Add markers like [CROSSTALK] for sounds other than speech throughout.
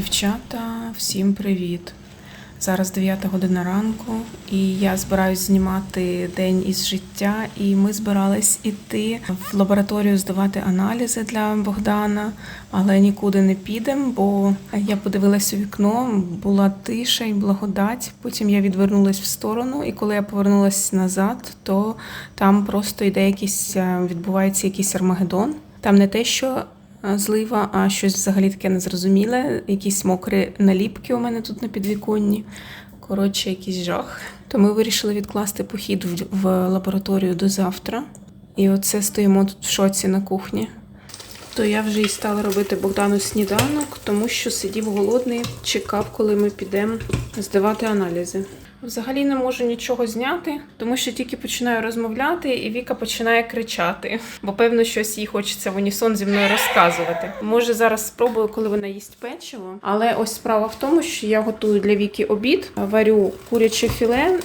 Дівчата, всім привіт! Зараз 9 година ранку, і я збираюсь знімати день із життя. І ми збирались іти в лабораторію здавати аналізи для Богдана, але нікуди не підемо, бо я подивилась у вікно, була тиша і благодать. Потім я відвернулась в сторону, і коли я повернулась назад, то там просто йде якийсь е, відбувається якийсь армагеддон. Там не те, що злива, а щось взагалі таке незрозуміле. Якісь мокрі наліпки у мене тут на підвіконні. Коротше, якийсь жах. То ми вирішили відкласти похід в лабораторію до завтра. І оце стоїмо тут в шоці на кухні. То я вже і стала робити Богдану сніданок, тому що сидів голодний, чекав, коли ми підемо здавати аналізи. Взагалі не можу нічого зняти, тому що тільки починаю розмовляти, і Віка починає кричати, бо певно щось їй хочеться в унісон зі мною розказувати. Може, зараз спробую, коли вона їсть печиво. Але ось справа в тому, що я готую для Віки обід, варю куряче філе.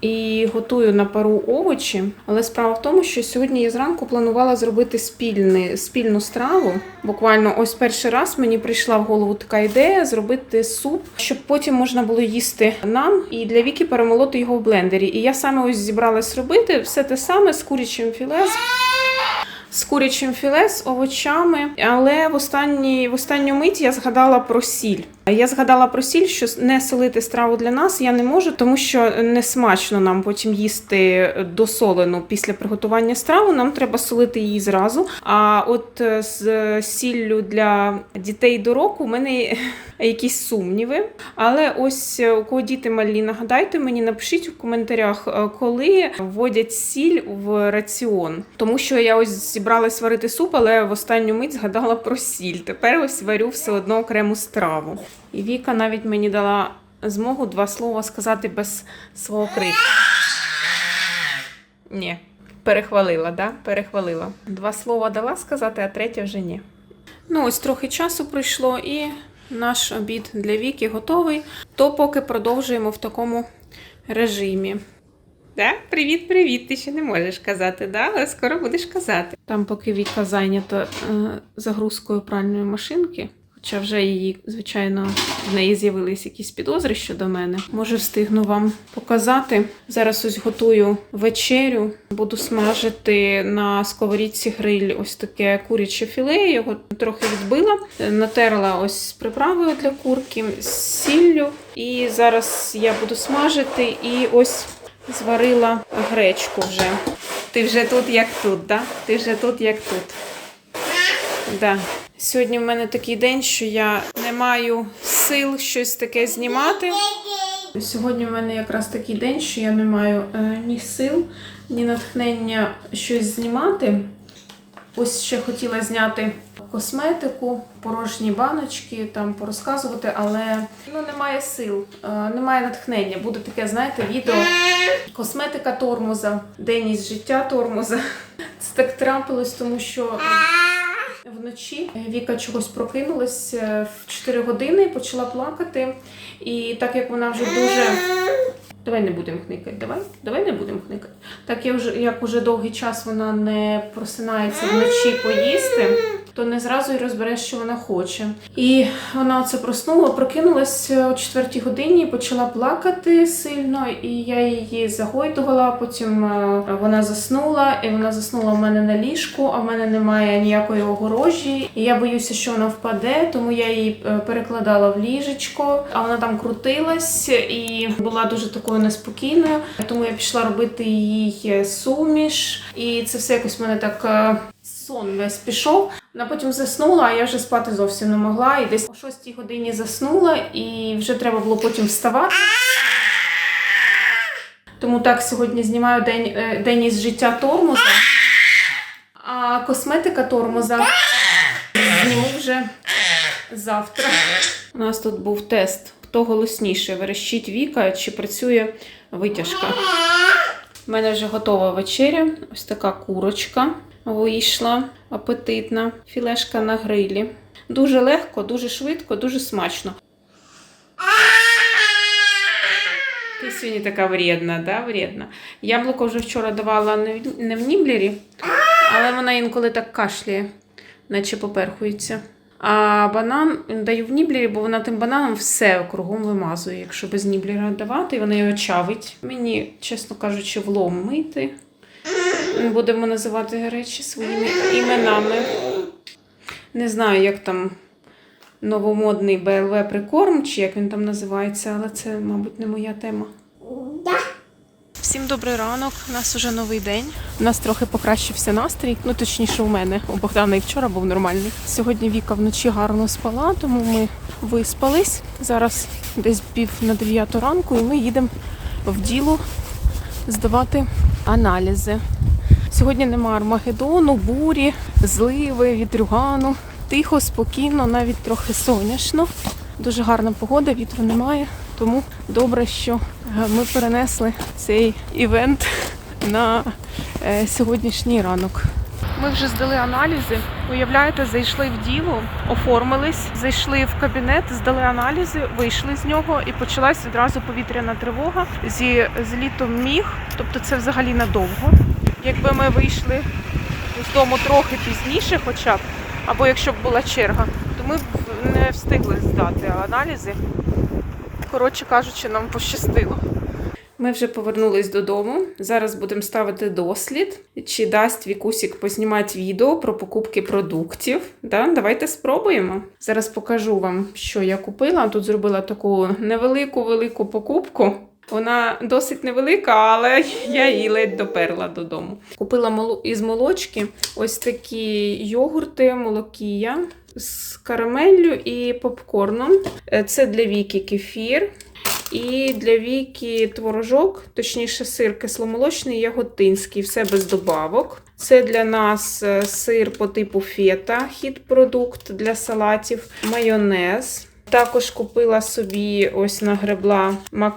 І готую на пару овочі, але справа в тому, що сьогодні я зранку планувала зробити спільний, спільну страву. Буквально ось перший раз мені прийшла в голову така ідея зробити суп, щоб потім можна було їсти нам і для Віки перемолоти його в блендері. І я саме ось зібралась робити все те саме з курячим філе. з- курячим філе, з овочами, але в останній в останню мить я згадала про сіль. Я згадала про сіль, що не солити страву для нас я не можу, тому що не смачно нам потім їсти досолену після приготування страви. Нам треба солити її зразу. А от е, з сіллю для дітей до року у мене [LAUGHS] якісь сумніви. Але ось е, у кого діти малі, нагадайте мені, напишіть у коментарях, е, коли вводять сіль в раціон. Тому що я ось зібралась варити суп, але в останню мить згадала про сіль. Тепер ось варю все одно окрему страву. І Віка навіть мені дала змогу два слова сказати без свого крику. Ні. Перехвалила, да? Перехвалила. Два слова дала сказати, а третє вже ні. Ну, ось трохи часу пройшло, і наш обід для Віки готовий. То поки продовжуємо в такому режимі. Да? Привіт, привіт. Ти ще не можеш казати, да? але скоро будеш казати. Там, поки Віка зайнята е, загрузкою пральної машинки, хоча вже її, звичайно, в неї з'явились якісь підозри щодо мене. Може, встигну вам показати. Зараз ось готую вечерю. Буду смажити на сковорідці гриль ось таке куряче філе. Його трохи відбила, натерла ось приправою для курки, з сіллю. І зараз я буду смажити і ось зварила гречку вже. Ти вже тут, як тут, да? Ти вже тут, як тут. Да. Сьогодні в мене такий день, що я не маю сил щось таке знімати. Сьогодні в мене якраз такий день, що я не маю е, ні сил, ні натхнення щось знімати. Ось ще хотіла зняти косметику, порожні баночки, там порозказувати, але ну немає сил, е, немає натхнення. Буде таке, знаєте, відео косметика тормоза, день із життя тормоза. Це так трапилось, тому що вночі Віка чогось прокинулась е, в 4 години, почала плакати. І так як вона вже дуже. Давай не будемо хникати, давай, давай не будемо хникати. Так як вже, як уже довгий час вона не просинається вночі поїсти, то не зразу й розбереш, що вона хоче. І вона оце проснула, прокинулась о 4 годині, почала плакати сильно, і я її загойдувала. Потім е, вона заснула, і вона заснула в мене на ліжку, а в мене немає ніякої огорожі. І я боюся, що вона впаде, тому я її е, перекладала в ліжечко, а вона там крутилась і була дуже такою неспокійною. Тому я пішла робити їй суміш, і це все якось в мене так. Сон весь пішов. Вона потім заснула, а я вже спати зовсім не могла. І десь о 6 годині заснула, і вже треба було потім вставати. Тому так сьогодні знімаю день, е, день із життя тормоза. А косметика тормоза зніму вже завтра. У нас тут був тест. Хто голосніше? Верещить Віка чи працює витяжка? У мене вже готова вечеря. Ось така курочка вийшла апетитна. Філешка на грилі. Дуже легко, дуже швидко, дуже смачно. Ти сьогодні така вредна, да? вредна. Яблуко вже вчора давала не в- ніблері, але вона інколи так кашляє, наче поперхується. А банан даю в ніблері, бо вона тим бананом все кругом вимазує, якщо без ніблера давати, вона його чавить. Мені, чесно кажучи, влом мити. Будемо називати речі своїми іменами. Не знаю, як там новомодний БЛВ прикорм, чи як він там називається, але це, мабуть, не моя тема. Всім добрий ранок. У нас уже новий день. У нас трохи покращився настрій. Ну точніше, у мене у Богдана і вчора був нормальний. Сьогодні Віка вночі гарно спала, тому ми виспались. Зараз десь пів на дев'яту ранку, і ми їдемо в діло здавати аналізи. Сьогодні нема Армагеддону, бурі, зливи, вітрюгану. Тихо, спокійно, навіть трохи сонячно. Дуже гарна погода, вітру немає. Тому добре, що е, ми перенесли цей івент на е, сьогоднішній ранок. Ми вже здали аналізи. Уявляєте, зайшли в діло, оформились, зайшли в кабінет, здали аналізи, вийшли з нього і почалась відразу повітряна тривога зі злітом міг. Тобто це взагалі надовго. Якби ми вийшли з дому трохи пізніше, хоча б, або якщо б була черга, то ми б не встигли здати аналізи. Коротше кажучи, нам пощастило. Ми вже повернулись додому. Зараз будемо ставити дослід, чи дасть Вікусік познімати відео про покупки продуктів. Да? Давайте спробуємо. Зараз покажу вам, що я купила. Тут зробила таку невелику велику покупку. Вона досить невелика, але я її ледь доперла додому. Купила із молочки ось такі йогурти, молокія з карамеллю і попкорном. Е, Це для Віки кефір. І для Віки творожок, точніше, сир кисломолочний, яготинський, все без добавок. Це для нас е, сир по типу фета, хід-продукт для салатів, майонез. Також купила собі ось нагребла мак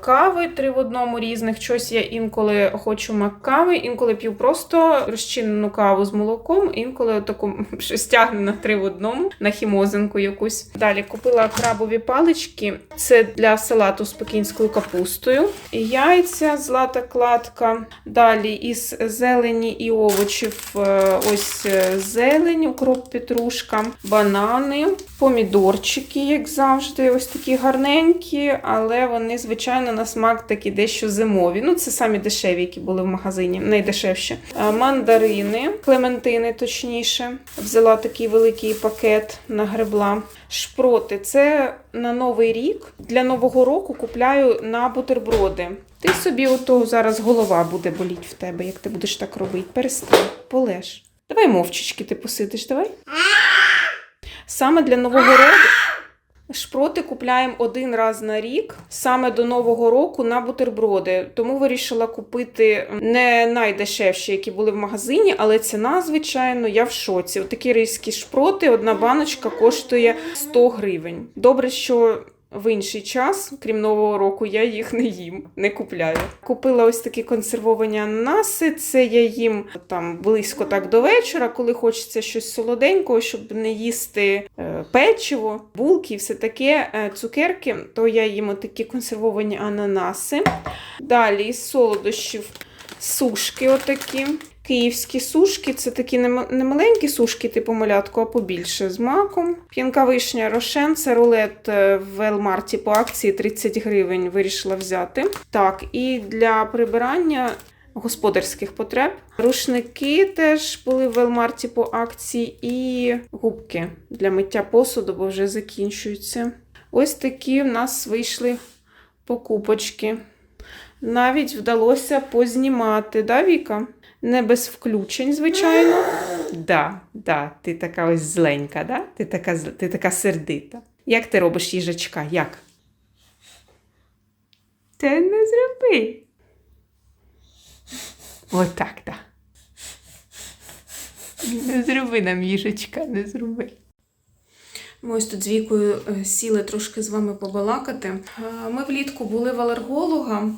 кави три в одному різних. Щось я інколи хочу мак кави, інколи п'ю просто розчинену каву з молоком, інколи таку [LAUGHS] щось тягне на три в одному, на хімозинку якусь. Далі купила крабові палички. Це для салату з пекінською капустою. Яйця, злата кладка. Далі із зелені і овочів е, ось е, зелень, укроп, петрушка, банани, помідорчики, як завжди, ось такі гарненькі, але вони, звичайно, на смак такі дещо зимові. Ну, це самі дешеві, які були в магазині, найдешевші. Мандарини, клементини, точніше. Взяла такий великий пакет, нагребла. Шпроти це на новий рік. Для нового року купляю на бутерброди. Ти собі ото зараз голова буде боліть в тебе, як ти будеш так робити. Перестань, полеж. Давай мовчечки ти посидиш, давай. Саме для нового року. Шпроти купляємо один раз на рік, саме до Нового року на бутерброди. Тому вирішила купити не найдешевші, які були в магазині, але ціна, звичайно, я в шоці. Такі ризькі шпроти, одна баночка коштує 100 гривень. Добре, що. В інший час, крім нового року, я їх не їм, не купляю. Купила ось такі консервовані ананаси. Це я їм там близько так до вечора, коли хочеться щось солоденького, щоб не їсти е, печиво, булки і все таке, е, цукерки, то я їм такі консервовані ананаси. Далі із солодощів сушки отакі. Київські сушки це такі не маленькі сушки, типу малятку, а побільше з маком. П'янка вишня рошен, це рулет е, в Елмарті по акції 30 гривень вирішила взяти. Так, і для прибирання господарських потреб. Рушники теж були в Елмарті по акції, і губки для миття посуду, бо вже закінчуються. Ось такі в нас вийшли покупочки. Навіть вдалося познімати, да, Віка? Не без включень, звичайно. Да, да, ти така ось зленька, да? Ти така, ти така сердита. Як ти робиш їжачка? Як? Ти не зроби. Отак, да. Не зроби нам їжачка, не зроби. Ми ось тут з Вікою е, сіли трошки з вами побалакати. Е, Ми влітку були в алерголога.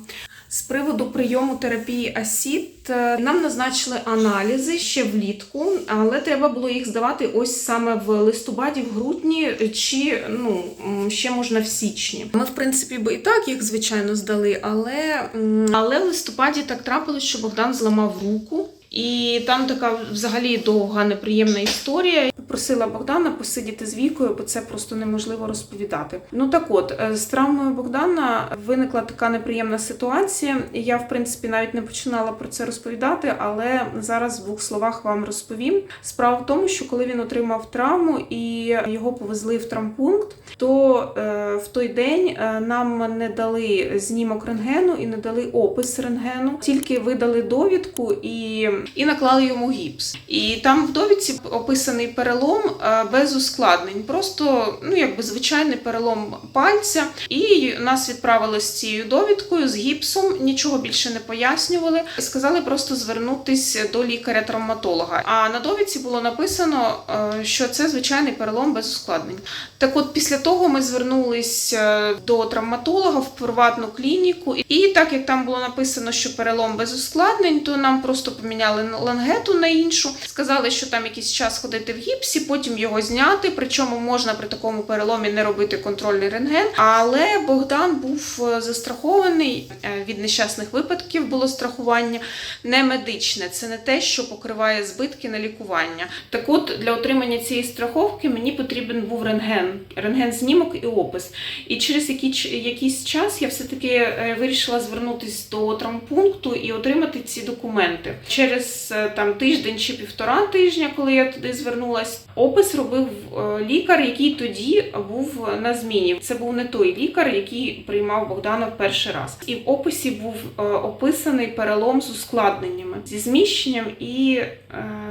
З приводу прийому терапії АСІД е, нам назначили аналізи ще влітку, але треба було їх здавати ось саме в листопаді, в грудні чи ну ще можна в січні. Ми, в принципі, би і так їх звичайно здали, але, але в листопаді так трапилось, що Богдан зламав руку. І там така взагалі довга неприємна історія. Попросила Богдана посидіти з вікою, бо це просто неможливо розповідати. Ну так от, е, з травмою Богдана виникла така неприємна ситуація. Я, в принципі, навіть не починала про це розповідати, але зараз в двох словах вам розповім. Справа в тому, що коли він отримав травму і його повезли в травмпункт, то е, в той день е, нам не дали знімок рентгену і не дали опис рентгену, тільки видали довідку і, і наклали йому гіпс. І там в довідці описаний перелом е, без ускладнень, просто ну якби звичайний перелом пальця. І нас відправили з цією довідкою з гіпсом, нічого більше не пояснювали. Сказали просто звернутися до лікаря-травматолога. А на довідці було написано, е, що це звичайний перелом без ускладнень. Так от після того ми звернулися до травматолога в приватну клініку, і так як там було написано, що перелом без ускладнень, то нам просто поміняли лангету на іншу. Сказали, що там якийсь час ходити в гіпсі, потім його зняти. Причому можна при такому переломі не робити контрольний рентген. Але Богдан був е, застрахований е, від нещасних випадків. Було страхування не медичне, це не те, що покриває збитки на лікування. Так от для отримання цієї страховки мені потрібен був рентген, рентген знімок і опис. І через який, якийсь час я все-таки е, вирішила звернутися до травмпункту і отримати ці документи. Через там тиждень чи півтора тижня, коли я туди звернулась, опис робив е, лікар, який тоді був на зміні. Це був не той лікар, який приймав Богдана в перший раз. І в описі був е, описаний перелом з ускладненнями, зі зміщенням і е,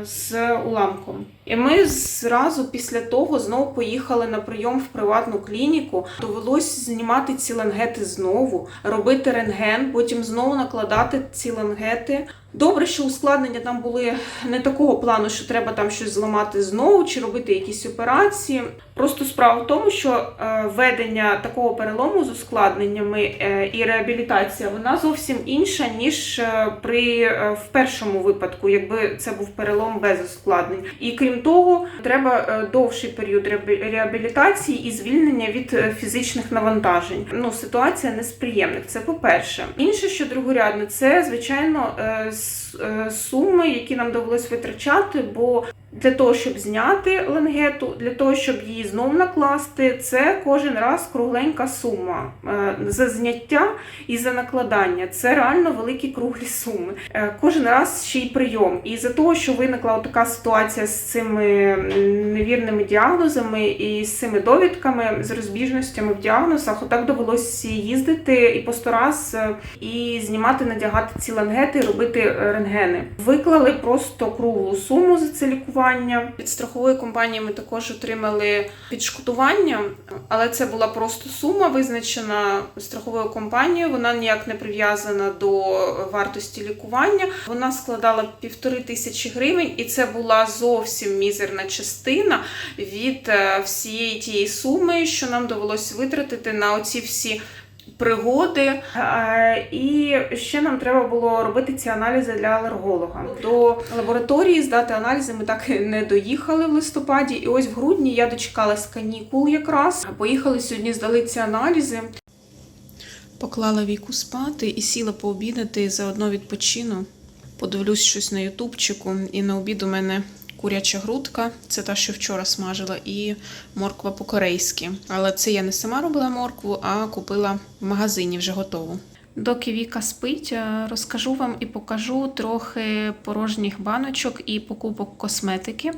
з уламком. І ми зразу після того знову поїхали на прийом в приватну клініку. Довелось знімати ці лангети знову, робити рентген, потім знову накладати ці лангети. Добре, що ускладнення там були не такого плану, що треба там щось зламати знову чи робити якісь операції. Просто справа в тому, що е, ведення такого перелому з ускладненнями е, і реабілітація вона зовсім інша ніж е, при в першому випадку, якби це був перелом без ускладнень. І крім того, треба довший період реабілітації і звільнення від фізичних навантажень. Ну ситуація не з приємних. Це по-перше. Інше, що другорядне, це звичайно суми, які нам довелось витрачати, бо для того, щоб зняти ленгету, для того, щоб її знов накласти, це кожен раз кругленька сума. Е, За зняття і за накладання це реально великі круглі суми. Е, Кожен раз ще й прийом. І за того, що виникла така ситуація з цими невірними діагнозами і з цими довідками, з розбіжностями в діагнозах, отак довелося їздити і по сто раз е, і знімати, надягати ці лангети, робити рентгени. Виклали просто круглу суму за це лікування. Від страхової компанії ми також отримали відшкодування, але це була просто сума, визначена страховою компанією. Вона ніяк не прив'язана до вартості лікування. Вона складала півтори тисячі гривень, і це була зовсім мізерна частина від е, всієї тієї суми, що нам довелося витратити на оці всі. Пригоди, Е, і ще нам треба було робити ці аналізи для алерголога. До лабораторії здати аналізи ми так і не доїхали в листопаді. І ось в грудні я дочекалась канікул якраз. Поїхали сьогодні, здали ці аналізи. Поклала віку спати і сіла пообідати, заодно відпочину. Подивлюсь щось на ютубчику, і на обід у мене куряча грудка, це та, що вчора смажила, і морква по-корейськи. Але це я не сама робила моркву, а купила в магазині вже готову. Доки Віка спить, е, розкажу вам і покажу трохи порожніх баночок і покупок косметики.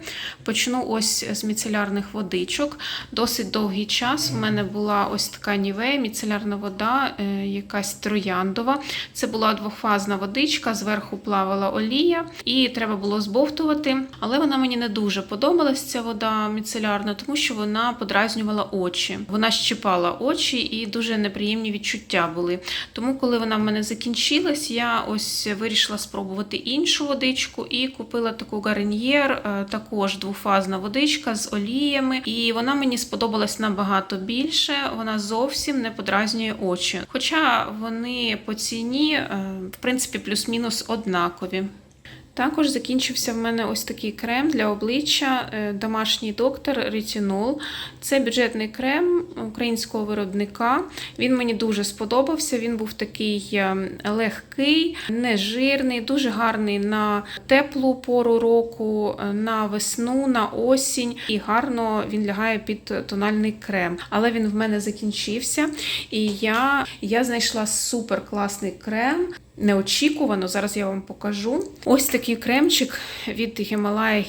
Почну ось з міцелярних водичок. Досить довгий час. У мене була ось така нівея, міцелярна вода, е, якась трояндова. Це була двохфазна водичка, зверху плавала олія, і треба було збовтувати. Але вона мені не дуже подобалась, ця вода міцелярна, тому що вона подразнювала очі. Вона щипала очі і дуже неприємні відчуття були. Тому, коли вона в мене закінчилась, я ось вирішила спробувати іншу водичку і купила таку гарньєр, е, також двофазна водичка з оліями. І вона мені сподобалась набагато більше. Вона зовсім не подразнює очі. Хоча вони по ціні, е, в принципі, плюс-мінус однакові. Також закінчився в мене ось такий крем для обличчя е, домашній доктор Ретінол. Це бюджетний крем українського виробника. Він мені дуже сподобався. Він був такий е, легкий, нежирний, дуже гарний на теплу пору року, е, на весну, на осінь. І гарно він лягає під тональний крем. Але він в мене закінчився. І я, я знайшла супер класний крем. Неочікувано, зараз я вам покажу. Ось такий кремчик від Himalaya.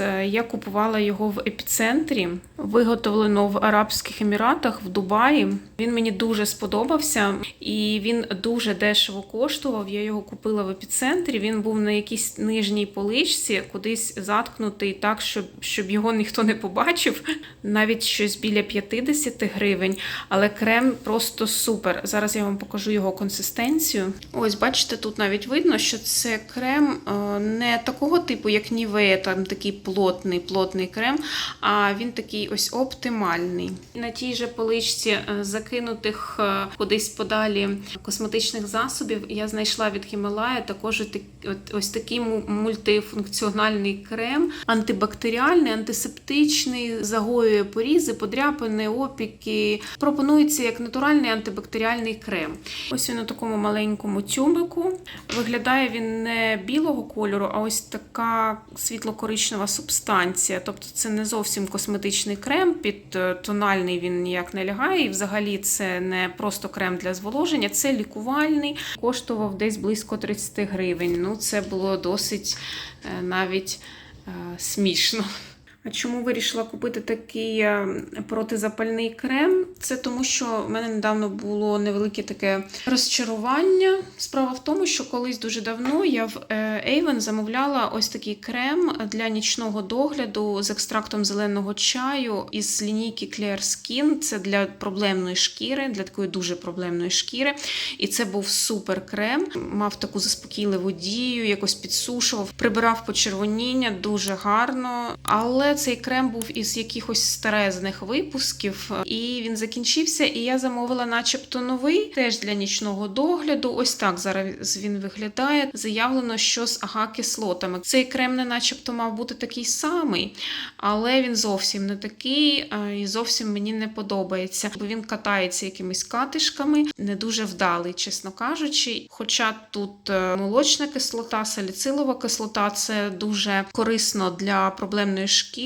Е, Я купувала його в епіцентрі, виготовлено в Арабських Еміратах в Дубаї. Він мені дуже сподобався і він дуже дешево коштував. Я його купила в епіцентрі. Він був на якійсь нижній поличці, кудись заткнутий так, щоб, щоб його ніхто не побачив. Навіть щось біля 50 гривень. Але крем просто супер. Зараз я вам покажу його консистенцію. Ось, бачите, тут навіть видно, що це крем е, не такого типу, як Нівея, там такий плотний, плотний крем, а він такий ось оптимальний. На тій же поличці е, закинутих е, кудись подалі косметичних засобів я знайшла від Himalaya також ось такий мультифункціональний крем, антибактеріальний, антисептичний, загоює порізи, подряпини, опіки. Пропонується як натуральний антибактеріальний крем. Ось він у такому маленькому тюбику. Виглядає він не білого кольору, а ось така світло-коричнева субстанція. Тобто це не зовсім косметичний крем, під е, тональний він ніяк не лягає. І взагалі це не просто крем для зволоження, це лікувальний. Коштував десь близько 30 гривень. Ну, це було досить е, навіть е, смішно. Чому вирішила купити такий е, протизапальний крем? Це тому, що в мене недавно було невелике таке розчарування. Справа в тому, що колись дуже давно я в е, Avon замовляла ось такий крем для нічного догляду з екстрактом зеленого чаю із лінійки Clear Skin. Це для проблемної шкіри, для такої дуже проблемної шкіри. І це був супер крем. Мав таку заспокійливу дію, якось підсушував, прибирав почервоніння дуже гарно. Але цей крем був із якихось старезних випусків, і він закінчився. І я замовила, начебто, новий, теж для нічного догляду. Ось так зараз він виглядає. Заявлено, що з ага-кислотами. Цей крем не начебто мав бути такий самий, але він зовсім не такий е, і зовсім мені не подобається, бо він катається якимись катишками, не дуже вдалий, чесно кажучи. Хоча тут е, молочна кислота, саліцилова кислота це дуже корисно для проблемної шкіри,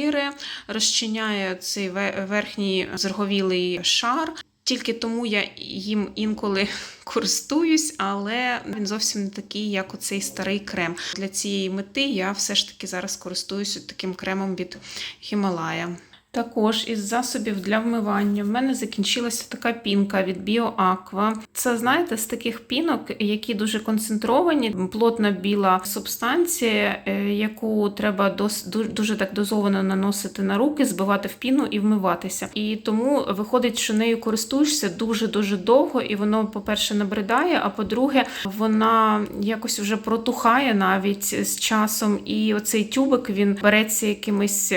розчиняє цей верхній зерговілий шар. Тільки тому я їм інколи [LAUGHS] користуюсь, але він зовсім не такий, як оцей старий крем. Для цієї мети я все ж таки зараз користуюся таким кремом від Himalaya. Також із засобів для вмивання в мене закінчилася така пінка від BioAqua. Це знаєте, з таких пінок, які дуже концентровані, плотна біла субстанція, е, яку треба дос, дуже так дозовано наносити на руки, збивати в піну і вмиватися. І тому виходить, що нею користуєшся дуже дуже довго, і воно, по-перше, набридає, а по-друге, вона якось вже протухає навіть з часом. І оцей тюбик він береться якимись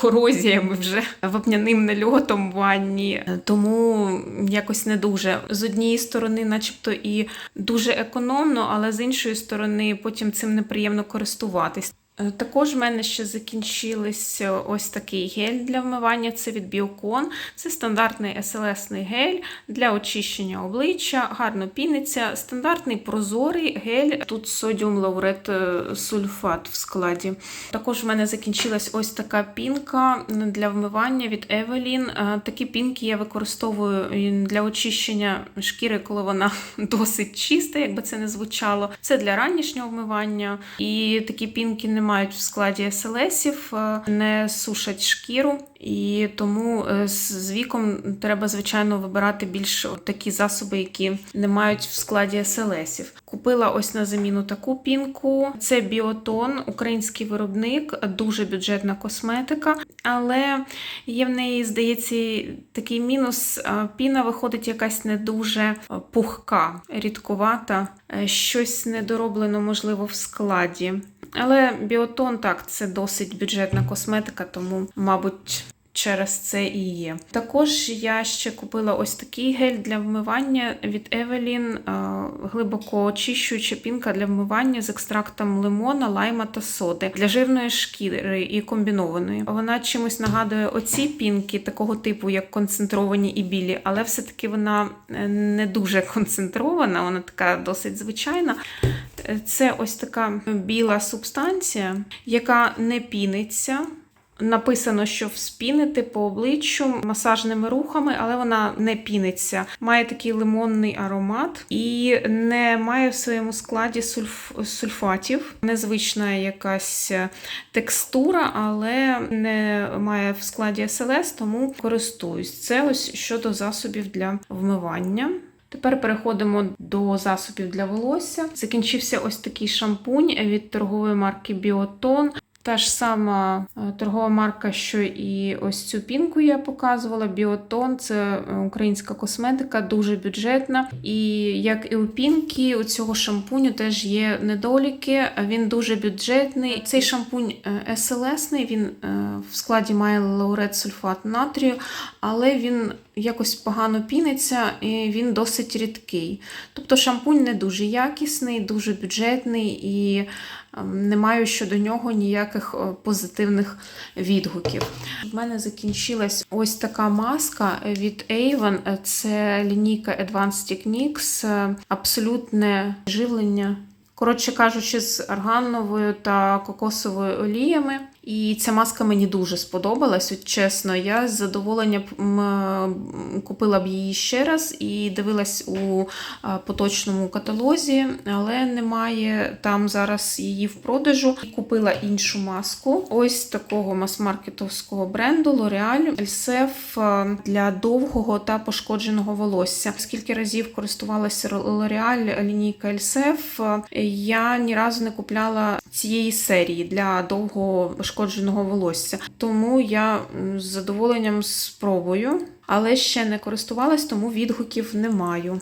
корозіями вже вапняним нальотом в ванні, тому якось не дуже. З однієї сторони, начебто, і дуже економно, але з іншої сторони, потім цим неприємно користуватись. Е, Також в мене ще закінчились ось такий гель для вмивання. Це від Biocon. Це стандартний SLS-ний гель для очищення обличчя, гарно піниться. Стандартний прозорий гель. Тут содіум лаурет сульфат в складі. Також в мене закінчилась ось така пінка для вмивання від Evelyn. Е, Такі пінки я використовую для очищення шкіри, коли вона [LAUGHS] досить чиста, якби це не звучало. Це для ранішнього вмивання. І такі пінки не мають в складі СЛСів, е, не сушать шкіру. І тому е, з віком треба, звичайно, вибирати більш такі засоби, які не мають в складі СЛСів. Купила ось на заміну таку пінку. Це біотон, український виробник, дуже бюджетна косметика, але є в неї, здається, такий мінус. Піна виходить якась не дуже пухка, рідкувата, е, щось недороблено, можливо, в складі. Але біотон так, це досить бюджетна косметика, тому, мабуть, через це і є. Також я ще купила ось такий гель для вмивання від Evelyn, е, глибоко очищуюча пінка для вмивання з екстрактом лимона, лайма та соди для жирної шкіри і комбінованої. Вона чимось нагадує оці пінки такого типу, як концентровані і білі, але все-таки вона е, не дуже [LAUGHS] концентрована, вона така досить звичайна. Це ось така біла субстанція, яка не піниться. Написано, що вспінити по обличчю масажними рухами, але вона не піниться. Має такий лимонний аромат і не має в своєму складі сульф... сульфатів. Незвична якась текстура, але не має в складі СЛС, тому користуюсь. Це ось щодо засобів для вмивання. Тепер переходимо до засобів для волосся. Закінчився ось такий шампунь від торгової марки Біотон. Та ж сама е, торгова марка, що і ось цю пінку я показувала. Біотон це е, українська косметика, дуже бюджетна. І як і у пінки, у цього шампуню теж є недоліки. Він дуже бюджетний. Цей шампунь СЛСний, він е, в складі має лаурет сульфат натрію, але він якось погано піниться і він досить рідкий. Тобто шампунь не дуже якісний, дуже бюджетний і не маю щодо нього ніяких е, позитивних відгуків. В мене закінчилась ось така маска від Avon. Це лінійка Advanced Techniques, е, абсолютне живлення. Коротше кажучи, з аргановою та кокосовою оліями. І ця маска мені дуже сподобалась. От чесно, я з задоволенням купила б її ще раз і дивилась у поточному каталозі, але немає там зараз її в продажу. Купила іншу маску. Ось такого мас-маркетовського бренду L'Oreal Elsef е, для довгого та пошкодженого волосся. Скільки разів користувалася L'Oreal лінійка Elsef, е, я ні разу не купляла цієї серії для довгого пошкодженого волосся. Тому я з задоволенням спробую, але ще не користувалась, тому відгуків не маю.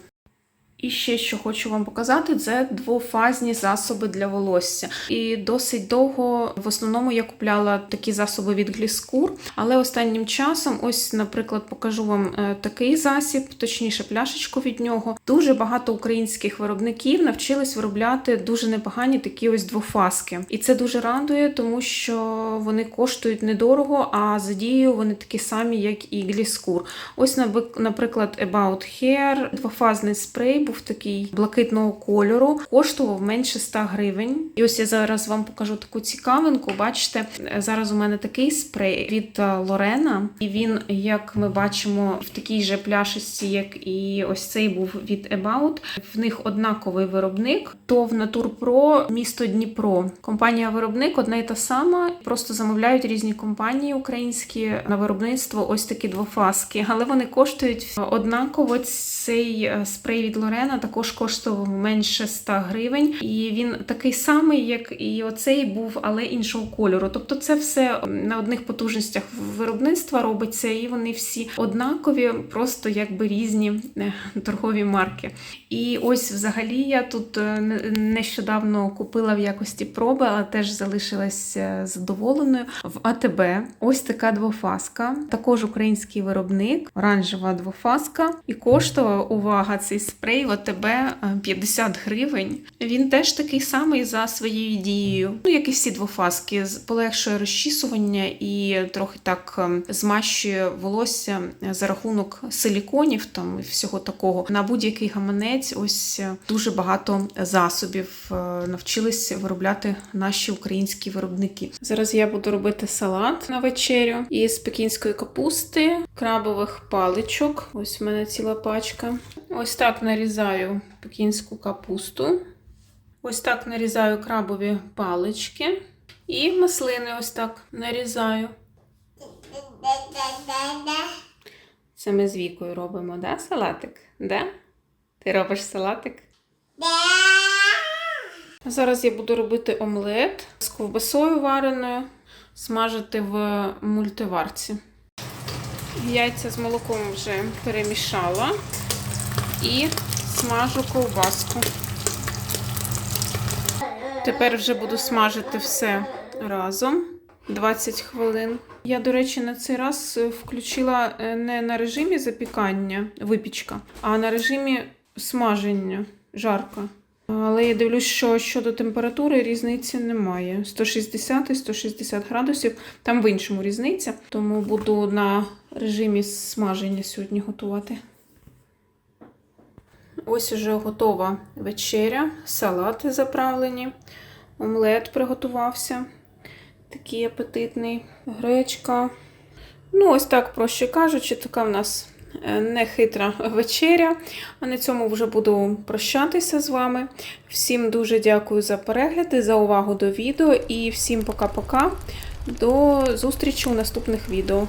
І ще що хочу вам показати, це двофазні засоби для волосся. І досить довго в основному я купляла такі засоби від Гліскур, але останнім часом, ось, наприклад, покажу вам е, такий засіб, точніше, пляшечку від нього. Дуже багато українських виробників навчились виробляти дуже непогані такі ось двофазки. І це дуже радує, тому що вони коштують недорого, а за дією вони такі самі, як і Гліскур. Ось, наприклад, About Hair, двофазний спрей був такий блакитного кольору, коштував менше 100 гривень. І ось я зараз вам покажу таку цікавинку. Бачите, зараз у мене такий спрей від е, Лорена, і він, як ми бачимо, в такій же пляшечці, як і ось цей був від About. В них однаковий виробник. То в Натурпро місто Дніпро. Компанія-виробник одна і та сама. Просто замовляють різні компанії українські на виробництво ось такі двофаски, але вони коштують однаково. Цей е, спрей від Лорена також коштував менше 100 гривень, і він такий самий, як і оцей був, але іншого кольору. Тобто, це все на одних потужностях виробництва робиться, і вони всі однакові, просто якби різні е, торгові марки. І ось взагалі я тут е, нещодавно купила в якості проби, але теж залишилась е, задоволеною. В АТБ ось така двофаска, також український виробник, оранжева двофаска. І коштував увага цей спрей в АТБ е, 50 гривень. Він теж такий самий за своєю дією. Ну, як і всі двофаски, з- полегшує розчісування і трохи так ем, змащує волосся е, за рахунок силіконів там і всього такого. На будь-який гаманець ось е, дуже багато засобів е, навчились виробляти наші українські виробники. Зараз я буду робити салат на вечерю із пекінської капусти, крабових паличок. Ось в мене ціла пачка. Ось так нарізаю пекінську капусту. Ось так нарізаю крабові палички. І маслини ось так нарізаю. Це ми з Вікою робимо, да, салатик? Да? Ти робиш салатик? Зараз я буду робити омлет з ковбасою вареною, смажити в мультиварці. Яйця з молоком вже перемішала і смажу ковбаску. Тепер вже буду смажити все разом. 20 хвилин. Я, до речі, на цей раз е, включила е, не на режимі запікання, випічка, а на режимі смаження, жарка. Але я дивлюсь, що щодо температури різниці немає. 160 і 160 градусів. Там в іншому різниця. Тому буду на режимі смаження сьогодні готувати. Ось уже готова вечеря, салати заправлені, омлет приготувався. Такий апетитний, гречка. Ну, ось так, проще кажучи, така в нас е, нехитра вечеря. А на цьому вже буду прощатися з вами. Всім дуже дякую за перегляди, за увагу до відео і всім пока-пока. До зустрічі у наступних відео.